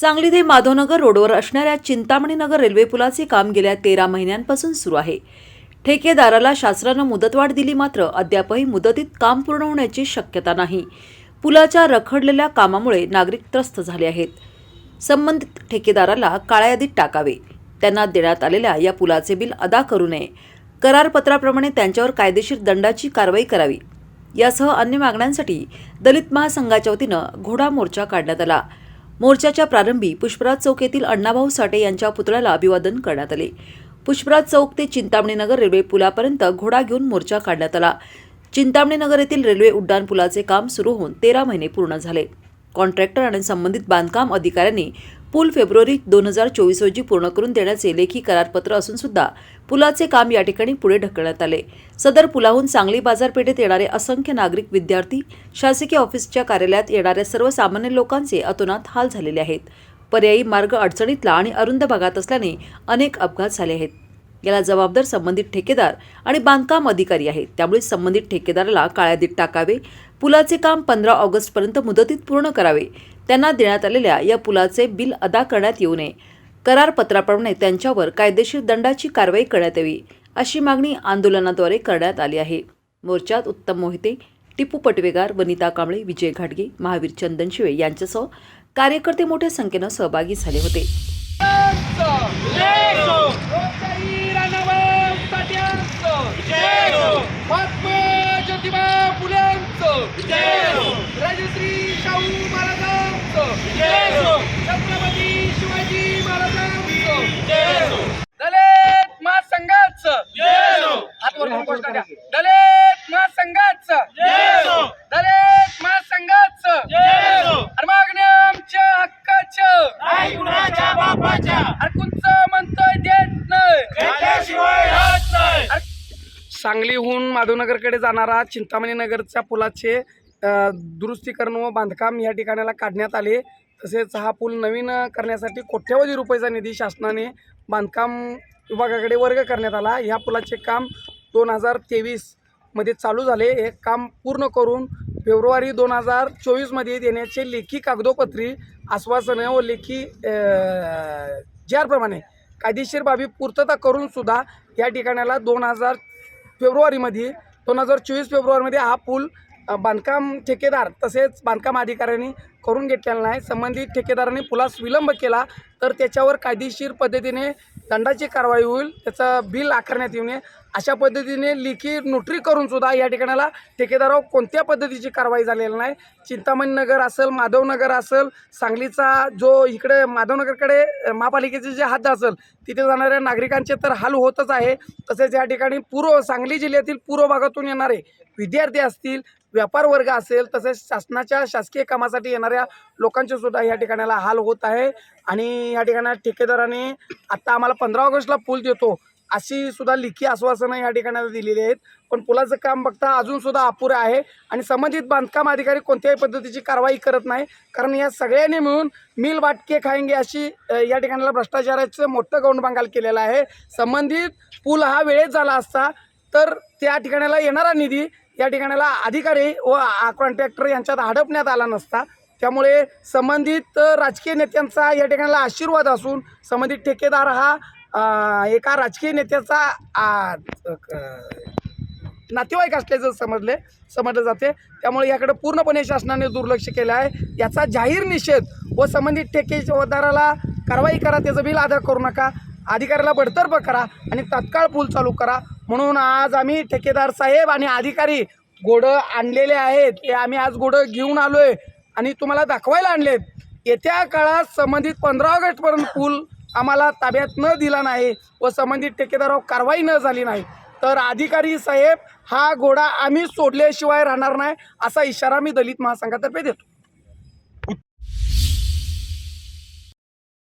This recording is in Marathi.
सांगली ते माधवनगर रोडवर असणाऱ्या चिंतामणी नगर रेल्वे पुलाचे काम गेल्या तेरा महिन्यांपासून सुरू आहे. ठेकेदाराला शासनानं मुदतवाढ दिली मात्र अद्यापही मुदतीत काम पूर्ण होण्याची शक्यता नाही. पुलाच्या रखडलेल्या कामामुळे नागरिक त्रस्त झाले आहेत. संबंधित ठेकेदाराला काळ्या यादीत टाकावे. त्यांना देण्यात आलेल्या या पुलाचे बिल अदा करू नये. करारपत्राप्रमाणे त्यांच्यावर कायदेशीर दंडाची कारवाई करावी. यासह अन्य मागण्यांसाठी दलित महासंघाच्या वतीनं घोडा मोर्चा काढण्यात आला. मोर्चाच्या प्रारंभी पुष्पराज चौक येथील अण्णाभाऊ साठे यांच्या पुतळ्याला अभिवादन करण्यात आले. पुष्पराज चौक ते चिंतामणी नगर रेल्वे पुलापर्यंत घोडा घेऊन मोर्चा काढण्यात आला. चिंतामणी नगर येथील रेल्वे उड्डाण पुलाचे काम सुरू होऊन तेरा महिने पूर्ण झाले. कॉन्ट्रॅक्टर आणि संबंधित बांधकाम अधिकाऱ्यांनी पूल फेब्रुवारी दोन हजार चोवीस रोजी पूर्ण करून देण्याचे लेखी करारपत्र असून सुद्धा पुलाचे काम या ठिकाणी पुढे ढकलण्यात आले. सदर पुलाहून सांगली बाजारपेठेत येणारे असंख्य नागरिक विद्यार्थी शासकीय ऑफिसच्या कार्यालयात येणाऱ्या सर्वसामान्य लोकांचे अतोनात हाल झालेले आहेत. पर्यायी मार्ग अडचणीतला आणि अरुंद भागात असल्याने अनेक अपघात झाले आहेत. याला जबाबदार संबंधित ठेकेदार आणि बांधकाम अधिकारी आहेत. त्यामुळे संबंधित ठेकेदाराला काळ्यादीत टाकावे पुलाचे काम पंधरा ऑगस्टपर्यंत मुदतीत पूर्ण करावे. त्यांना देण्यात आलेल्या या पुलाचे बिल अदा करण्यात येऊ नये. करारपत्राप्रमाणे त्यांच्यावर कायदेशीर दंडाची कारवाई करण्यात यावी अशी मागणी आंदोलनाद्वारे करण्यात आली आहे. मोर्चात उत्तम मोहिते टिपू पटवेगार वनिता कांबळे विजय घाटगे महावीर चंदन शिवे यांच्यासह कार्यकर्ते मोठ्या संख्येनं सहभागी झाले होते. महात्मा ज्योतिबा फुल्यांचं. राजश्री शाहू सांगलीहून माधवनगरकडे जाणारा चिंतामणी नगरच्या पुलाचे दुरुस्तीकरण व बांधकाम या ठिकाणाला काढण्यात आले. तसेच हा पूल नवीन करण्यासाठी कोट्यवधी रुपयाचा निधी शासनाने बांधकाम विभागाकडे वर्ग करण्यात आला. ह्या पुलाचे काम दोन हजार तेवीसमध्ये चालू झाले. हे काम पूर्ण करून फेब्रुवारी दोन हजार चोवीसमध्ये देण्याचे लेखी कागदोपत्री आश्वासनं व लेखी ज्याप्रमाणे कायदेशीर बाबी पूर्तता करूनसुद्धा या ठिकाणाला दोन हजार फेब्रुवारीमध्ये दोन हजार चोवीस फेब्रुवारीमध्ये हा पूल बांधकाम ठेकेदार तसेच बांधकाम अधिकाऱ्यांनी करून घेतलेला नाही. संबंधित ठेकेदारांनी पुलास विलंब केला तर त्याच्यावर कायदेशीर पद्धतीने दंडाची कारवाई होईल त्याचं बिल आकारण्यात येऊ नये. अशा पद्धतीने लिखी नोटरी करून सुद्धा या ठिकाणाला ठेकेदारावर कोणत्या पद्धतीची कारवाई झालेली नाही. चिंतामणी नगर असेल माधवनगर असेल सांगलीचा जो इकडे माधवनगरकडे महापालिकेचे जे हद्द असेल तिथे जाणाऱ्या नागरिकांचे तर हाल होतच आहे. तसेच या ठिकाणी पूर्व सांगली जिल्ह्यातील पूर्व भागातून येणारे विद्यार्थी असतील व्यापार वर्ग असेल तसेच शासनाच्या शासकीय कामासाठी येणाऱ्या लोकांचे सुद्धा या ठिकाणाला हाल होत आहे. आणि या ठिकाणी ठेकेदाराने आत्ता आम्हाला पंधरा ऑगस्टला पूल देतो. अशी सुद्धा लिखी आश्वासनं या ठिकाणाला दिलेली आहेत. पण पुलाचं काम बघता अजून सुद्धा अपुरं आहे आणि संबंधित बांधकाम अधिकारी कोणत्याही पद्धतीची कारवाई करत नाही. कारण या सगळ्यांनी मिळून मिल वाटके खाएंगे अशी या ठिकाणाला भ्रष्टाचाराचं मोठं गौंडबांगाल केलेलं आहे. संबंधित पूल हा वेळेत झाला असता तर त्या ठिकाणाला येणारा निधी या ठिकाणाला अधिकारी व कॉन्ट्रॅक्टर यांच्यात हडपण्यात आला नसता. त्यामुळे संबंधित राजकीय नेत्यांचा या ठिकाणाला आशीर्वाद असून संबंधित ठेकेदार हा एका राजकीय नेत्याचा क- नातेवाईक असल्याचं समजले समजलं जाते. त्यामुळे याकडे पूर्णपणे शासनाने दुर्लक्ष केलं आहे. याचा जाहीर निषेध व संबंधित ठेकेदाराला कारवाई करा त्याचं बिल अदा करू नका. अधिकाऱ्याला बडतर्फ करा आणि तत्काळ पूल चालू करा. म्हणून आज आम्ही ठेकेदार साहेब आणि अधिकारी घोडं आणलेले आहेत. हे आम्ही आज घोडं घेऊन आलो आहे आणि तुम्हाला दाखवायला आणलेत. येत्या काळात संबंधित पंधरा ऑगस्टपर्यंत पूल आम्हाला ताब्यात न दिला नाही व संबंधित ठेकेदारावर कारवाई न झाली नाही. तर अधिकारी साहेब हा घोडा आम्ही सोडल्याशिवाय राहणार नाही असा इशारा मी दलित महासंघातर्फे देतो.